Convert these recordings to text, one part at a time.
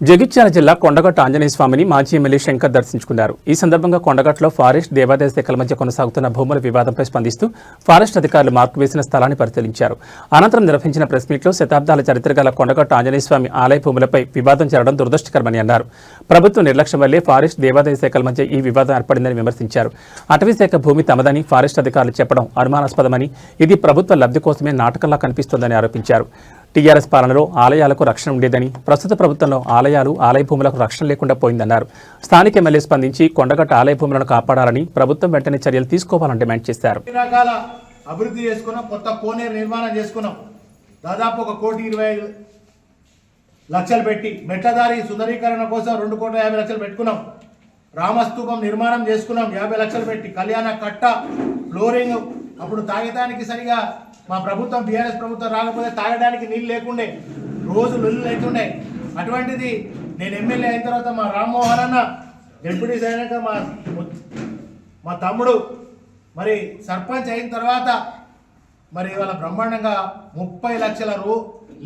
జగిత్యాల జిల్లా కొండగట్టు ఆంజనేయ స్వామిని మాజీ ఎమ్మెల్యే శంకర్ దర్శించుకున్నారు. ఈ సందర్భంగా కొండగట్టులో ఫారెస్ట్ దేవాదాయ శాఖల మధ్య కొనసాగుతున్న భూముల వివాదంపై స్పందిస్తూ ఫారెస్ట్ అధికారులు మార్కు వేసిన స్థలాన్ని పరిశీలించారు. అనంతరం నిర్వహించిన ప్రెస్ మీట్లో శతాబ్దాల చరిత్ర గల కొండగట్టు ఆంజనేయ స్వామి ఆలయ భూములపై వివాదం జరగడం దురదృష్టకరమని అన్నారు. ప్రభుత్వ నిర్లక్ష్యం వల్లే ఫారెస్ట్ దేవాదాయ శాఖల మధ్య ఈ వివాదం ఏర్పడిందని విమర్శించారు. అటవీశాఖ భూమి తమదని ఫారెస్ట్ అధికారులు చెప్పడం అనుమానాస్పదమని ఇది ప్రభుత్వ లబ్ధి కోసమే నాటకంలా కనిపిస్తోందని ఆరోపించారు. టీఆర్ఎస్ పాలనలో ఆలయాలకు రక్షణ ఉండేదని ప్రస్తుత ప్రభుత్వంలో ఆలయాలు ఆలయ భూములకు రక్షణ లేకుండా పోయిందన్నారు. స్థానిక ఎమ్మెల్యే స్పందించి కొండగట్ట ఆలయ భూములను కాపాడాలని ప్రభుత్వం వెంటనే చర్యలు తీసుకోవాలని డిమాండ్ చేశారు. రకాల అభివృద్ధి చేసుకున్నాం కొత్త కోనేరు నిర్మాణం చేసుకున్నాం. దాదాపు ఒక కోటి ఇరవై ఐదు లక్షలు పెట్టి మెట్లదారి సుందరీకరణ కోసం రెండు కోట్ల యాభై లక్షలు పెట్టుకున్నాం. రామస్తూపం నిర్మాణం చేసుకున్నాం యాభై లక్షలు పెట్టి కళ్యాణ కట్ట ఫ్లోరింగ్ అప్పుడు తాగేదానికి సరిగా మా ప్రభుత్వం బీఆర్ఎస్ ప్రభుత్వం రాకపోతే తాగడానికి నీళ్ళు లేకుండే రోజు నీళ్ళు లేకుండే. అటువంటిది నేను ఎమ్మెల్యే అయిన తర్వాత మా రామ్మోహన్ అన్న డిప్యూటీ అయినాక మా మా తమ్ముడు మరి సర్పంచ్ అయిన తర్వాత మరి ఇవాళ బ్రహ్మాండంగా ముప్పై లక్షల రూ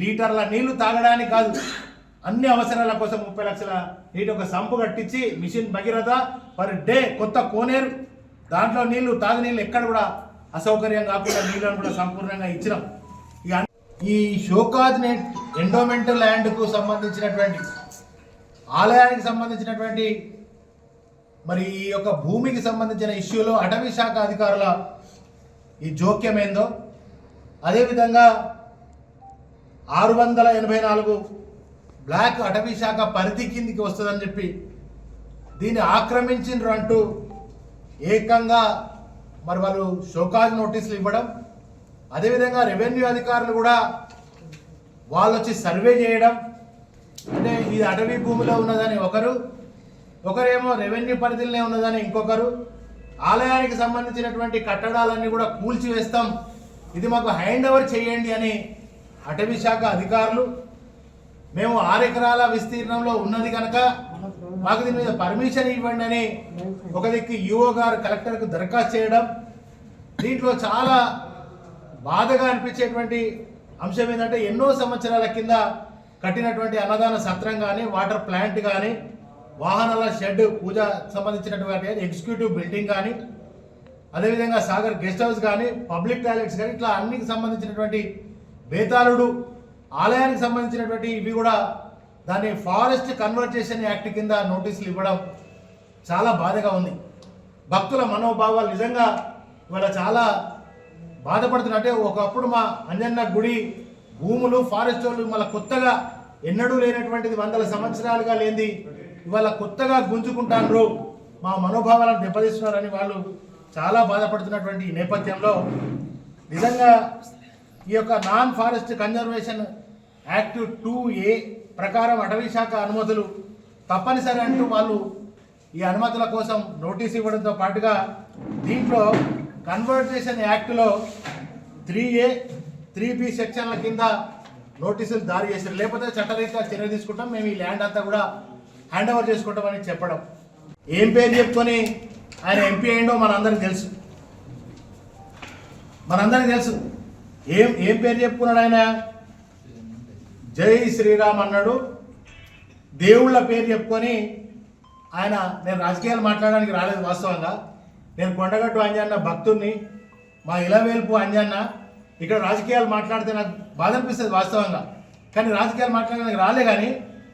లీటర్ల నీళ్ళు తాగడానికి కాదు అన్ని అవసరాల కోసం ముప్పై లక్షల నీటి ఒక సంపు కట్టించి మిషన్ భగీరథ పర్ డే కొత్త కోనేరు దాంట్లో నీళ్ళు తాగునీళ్ళు ఎక్కడ కూడా అసౌకర్యం కాకుండా నీళ్ళను కూడా సంపూర్ణంగా ఇచ్చినాం. ఇక ఈ షోకాజ్ ఎండోమెంటల్ ల్యాండ్కు సంబంధించినటువంటి ఆలయానికి సంబంధించినటువంటి మరి ఈ యొక్క భూమికి సంబంధించిన ఇష్యూలో అటవీ శాఖ అధికారుల ఈ జోక్యం ఏందో అదేవిధంగా ఆరు వందల ఎనభై నాలుగు బ్లాక్ అటవీ శాఖ పరిధి కిందికి వస్తుందని చెప్పి దీన్ని ఆక్రమించిండ్రు అంటూ ఏకంగా మరి వాళ్ళు షోకాజ్ నోటీసులు ఇవ్వడం అదేవిధంగా రెవెన్యూ అధికారులు కూడా వాళ్ళు వచ్చి సర్వే చేయడం. అంటే ఇది అటవీ భూమిలో ఉన్నదని ఒకరు ఒకరేమో రెవెన్యూ పరిధిలోనే ఉన్నదని ఇంకొకరు. ఆలయానికి సంబంధించినటువంటి కట్టడాలన్నీ కూడా కూల్చివేస్తాం. ఇది మాకు హ్యాండ్ ఓవర్ చేయండి అని అటవీ శాఖ అధికారులు మేము ఆరు ఎకరాల విస్తీర్ణంలో ఉన్నది కనుక మాకు దీని మీద పర్మిషన్ ఇవ్వండి అని ఒక దిక్కు ఈఓ గారు కలెక్టర్కు దరఖాస్తు చేయడం దీంట్లో చాలా బాధగా అనిపించేటువంటి అంశం ఏంటంటే ఎన్నో సంవత్సరాల కింద కట్టినటువంటి అన్నదాన సత్రం కానీ వాటర్ ప్లాంట్ కానీ వాహనాల షెడ్ పూజ సంబంధించినటువంటి ఎగ్జిక్యూటివ్ బిల్డింగ్ కానీ అదేవిధంగా సాగర్ గెస్ట్ హౌస్ కానీ పబ్లిక్ టాయిలెట్స్ కానీ ఇట్లా అన్నికి సంబంధించినటువంటి బేతాళుడు ఆలయానికి సంబంధించినటువంటి ఇవి కూడా దాన్ని ఫారెస్ట్ కన్వర్జేషన్ యాక్ట్ కింద నోటీసులు ఇవ్వడం చాలా బాధగా ఉంది. భక్తుల మనోభావాలు నిజంగా ఇవాళ చాలా బాధపడుతున్నట్టే ఒకప్పుడు మా అంజన్న గుడి భూములు ఫారెస్ట్ వాళ్ళు మళ్ళీ కొత్తగా ఎన్నడూ లేనటువంటిది వందల సంవత్సరాలుగా లేనిది ఇవాళ కొత్తగా గుంజుకుంటాండ్రు మా మనోభావాలను దెబ్బతీస్తున్నారని వాళ్ళు చాలా బాధపడుతున్నటువంటి ఈ నేపథ్యంలో నిజంగా ఈ యొక్క non forest conservation act two A ప్రకారం అటవీ శాఖ అనుమతులు తప్పనిసరి అంటూ వాళ్ళు ఈ అనుమతుల కోసం నోటీస్ ఇవ్వడంతో పాటుగా దీంట్లో కన్వర్టేషన్ యాక్ట్లో త్రీ ఏ త్రీ బి సెక్షన్ల కింద నోటీసులు జారీ చేశారు. లేకపోతే చట్టరీత్యా చర్య తీసుకుంటాం. మేము ఈ ల్యాండ్ అంతా కూడా హ్యాండ్ ఓవర్ చేసుకుంటామని చెప్పడం. ఏం పేరు చెప్పుకొని ఆయన ఎంపీ అయిండో మనందరికి తెలుసు. మనందరికి తెలుసు. ఏం ఏం పేరు చెప్పుకున్నాడు ఆయన? జై శ్రీరామ్ అన్నాడు. దేవుళ్ళ పేరు చెప్పుకొని ఆయన నేను రాజకీయాలు మాట్లాడడానికి రాలేదు వాస్తవంగా. నేను కొండగట్టు అంజన్న భక్తుడిని మా ఇలవేల్పు అంజన్న. ఇక్కడ రాజకీయాలు మాట్లాడితే నాకు బాధ అనిపిస్తుంది వాస్తవంగా. కానీ రాజకీయాలు మాట్లాడడానికి రాలే కానీ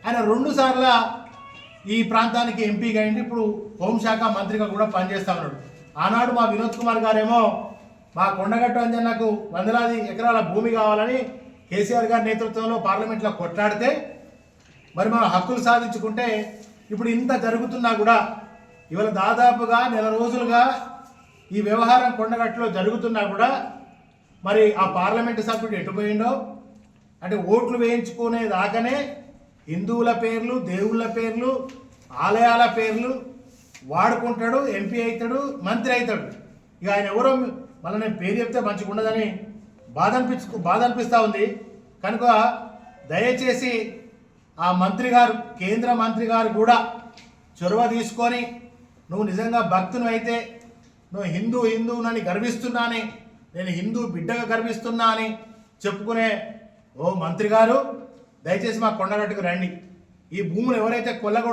ఆయన రెండు సార్ల ఈ ప్రాంతానికి ఎంపీగా అయింది ఇప్పుడు హోంశాఖ మంత్రిగా కూడా పనిచేస్తా ఉన్నాడు. ఆనాడు మా వినోద్ కుమార్ గారేమో మా కొండగట్టు అంజన్నకు వందలాది ఎకరాల భూమి కావాలని కేసీఆర్ గారి నేతృత్వంలో పార్లమెంట్లో కొట్లాడితే మరి మనం హక్కులు సాధించుకుంటే ఇప్పుడు ఇంత జరుగుతున్నా కూడా ఇవాళ దాదాపుగా నెల రోజులుగా ఈ వ్యవహారం కొండగట్టులో జరుగుతున్నా కూడా మరి ఆ పార్లమెంటు సభ్యుడు ఎటుపోయిండో అంటే ఓట్లు వేయించుకునే దాకానే హిందువుల పేర్లు దేవుళ్ళ పేర్లు ఆలయాల పేర్లు వాడుకుంటాడు ఎంపీ అవుతాడు మంత్రి అవుతాడు. ఇక ఆయన ఎవరో మళ్ళీ నేను పేరు చెప్తే మంచిగా ఉండదని బాధ అనిపించు బాధ అనిపిస్తూ ఉంది. కనుక దయచేసి ఆ మంత్రి గారు కేంద్ర మంత్రి గారు కూడా చొరవ తీసుకొని నువ్వు నిజంగా భక్తుని అయితే నువ్వు హిందూ హిందువునని గర్విస్తున్నాని నేను హిందూ బిడ్డగా గర్విస్తున్నా అని చెప్పుకునే ఓ మంత్రి గారు దయచేసి మా కొండగట్టుకు రండి. ఈ భూములు ఎవరైతే కొల్లగొడ